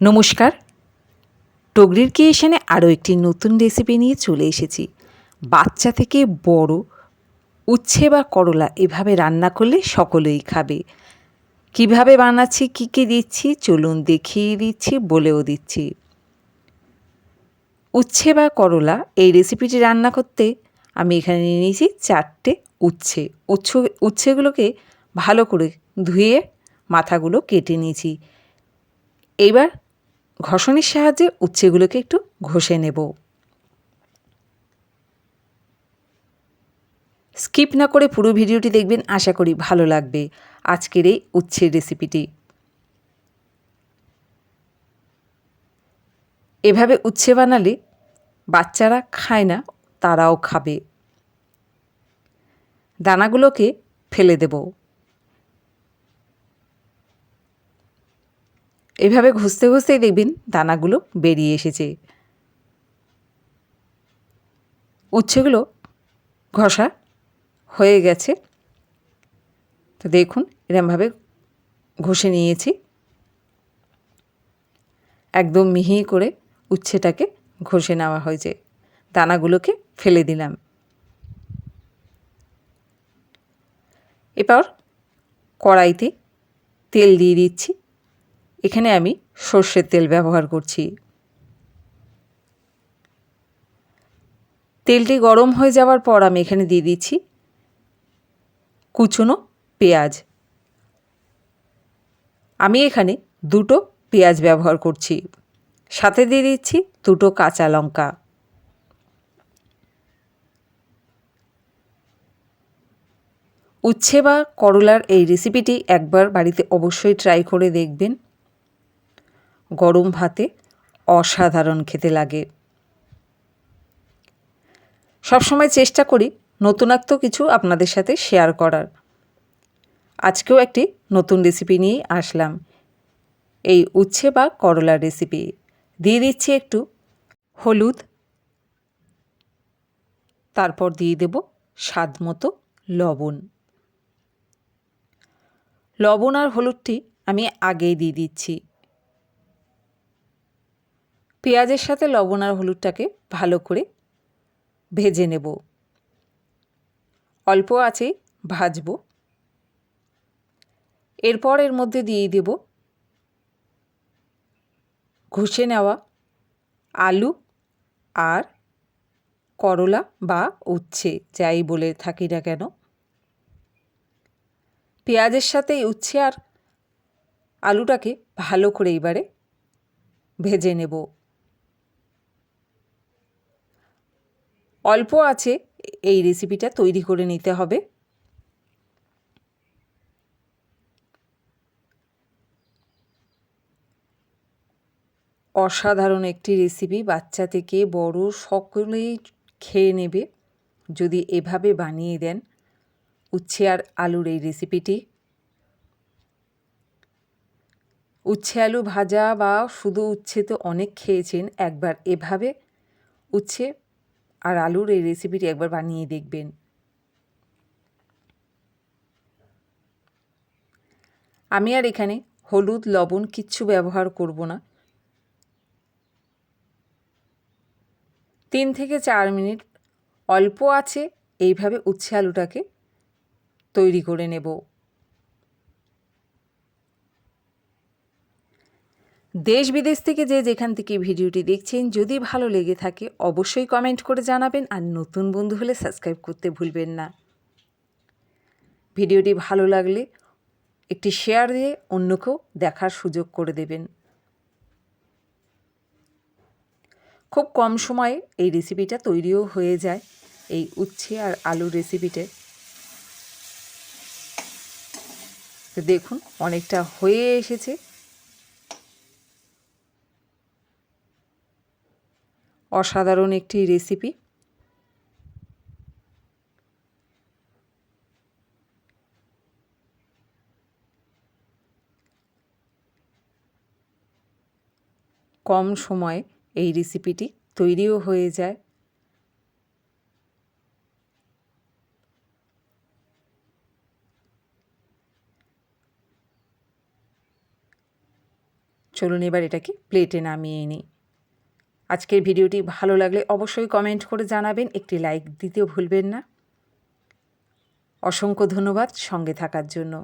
নমস্কার। টগরির ক্রিয়েশনে আরও একটি নতুন রেসিপি নিয়ে চলে এসেছি। বাচ্চা থেকে বড়, উচ্ছে বা করলা এভাবে রান্না করলে সকলেই খাবে। কীভাবে বানাচ্ছি, কী কী দিচ্ছি, চলুন দেখিয়ে দিচ্ছি, বলেও দিচ্ছি। উচ্ছে বা করলা, এই রেসিপিটি রান্না করতে আমি এখানে নিয়ে নিয়েছি চারটে উচ্ছে। উচ্ছ, উচ্ছেগুলোকে ভালো করে ধুয়ে মাথাগুলো কেটে নিয়েছি। এইবার ঘষণের সাহায্যে উচ্ছেগুলোকে একটু ঘষে নেব। স্কিপ না করে পুরো ভিডিওটি দেখবেন, আশা করি ভালো লাগবে আজকের এই উচ্ছের রেসিপিটি। এভাবে উচ্ছে বানালে বাচ্চারা খায় না, তারাও খাবে। দানাগুলোকে ফেলে দেব। এভাবে ঘষতে ঘষতেই দেখবেন দানাগুলো বেরিয়ে এসেছে। উচ্ছেগুলো ঘষা হয়ে গেছে। তো দেখুন, এরমভাবে ঘষে নিয়েছি। একদম মিহি করে উচ্ছেটাকে ঘষে নেওয়া হয়েছে। দানাগুলোকে ফেলে দিলাম। এবার কড়াইতে তেল দিয়ে দিচ্ছি। এখানে আমি সর্ষের তেল ব্যবহার করছি। তেলটি গরম হয়ে যাওয়ার পর আমি এখানে দিয়ে দিচ্ছি কুচনো পেঁয়াজ। আমি এখানে দুটো পেঁয়াজ ব্যবহার করছি, সাথে দিয়ে দিচ্ছি দুটো কাঁচা লঙ্কা। উচ্ছে বা করলার এই রেসিপিটি একবার বাড়িতে অবশ্যই ট্রাই করে দেখবেন। গরম ভাতে অসাধারণ খেতে লাগে। সবসময় চেষ্টা করি নতুনত্ব কিছু আপনাদের সাথে শেয়ার করার। আজকেও একটি নতুন রেসিপি নিয়েই আসলাম। এই উচ্ছে বা করলার রেসিপি দিয়ে দিচ্ছি একটু হলুদ। তারপর দিয়ে দেব স্বাদ মতো লবণ। লবণ আর হলুদটি আমি আগেই দিয়ে দিচ্ছি। পেঁয়াজের সাথে লবণ আর হলুদটাকে ভালো করে ভেজে নেব। অল্প আছে, ভাজবো। এরপর এর মধ্যে দিয়ে দেব ঘষে নেওয়া আলু আর করলা বা উচ্ছে, যাই বলে থাকি না কেন। পেঁয়াজের সাথে উচ্ছে আর আলুটাকে ভালো করে এবারে ভেজে নেব। অল্প আছে, এই রেসিপিটা তৈরি করে নিতে হবে। অসাধারণ একটি রেসিপি বাচ্চা থেকে বড় সকলেই খেয়ে নেবে। যদি এভাবে বানিয়ে দেন, উচ্ছে আর আলুর এই রেসিপিটি উচ্ছে, আলু ভাজা বা শুধু উচ্ছে তো অনেক খেয়েছেন, একবার এভাবে উচ্ছে আর আলুর এই রেসিপিটি একবার বানিয়ে দেখবেন। আমি আর এখানে হলুদ, লবণ কিচ্ছু ব্যবহার করব না। তিন থেকে চার মিনিট অল্প আছে, এইভাবে উচ্ছে আলুটাকে তৈরি করে নেব। দেশ বিদেশ থেকে যে যেখান থেকে ভিডিওটি দেখছেন, যদি ভালো লেগে থাকে, অবশ্যই কমেন্ট করে জানাবেন আর নতুন বন্ধু হলে সাবস্ক্রাইব করতে ভুলবেন না। ভিডিওটি ভালো লাগলে একটি শেয়ার দিয়ে অন্যকেও দেখার সুযোগ করে দেবেন। খুব কম সময়ে এই রেসিপিটা তৈরিও হয়ে যায়, এই উচ্ছে আর আলুর রেসিপিতে তো দেখুন, অনেকটা হয়ে এসেছে। অসাধারণ একটি রেসিপি কম সময়ে এই রেসিপিটি তৈরিও হয়ে যায়। চলুন এবার এটাকে প্লেটে নামিয়ে নিই। আজকের ভিডিওটি ভালো লাগলে অবশ্যই কমেন্ট করে জানাবেন, একটি লাইক দিতেও ভুলবেন না। অসংখ্য ধন্যবাদ সঙ্গে থাকার জন্য।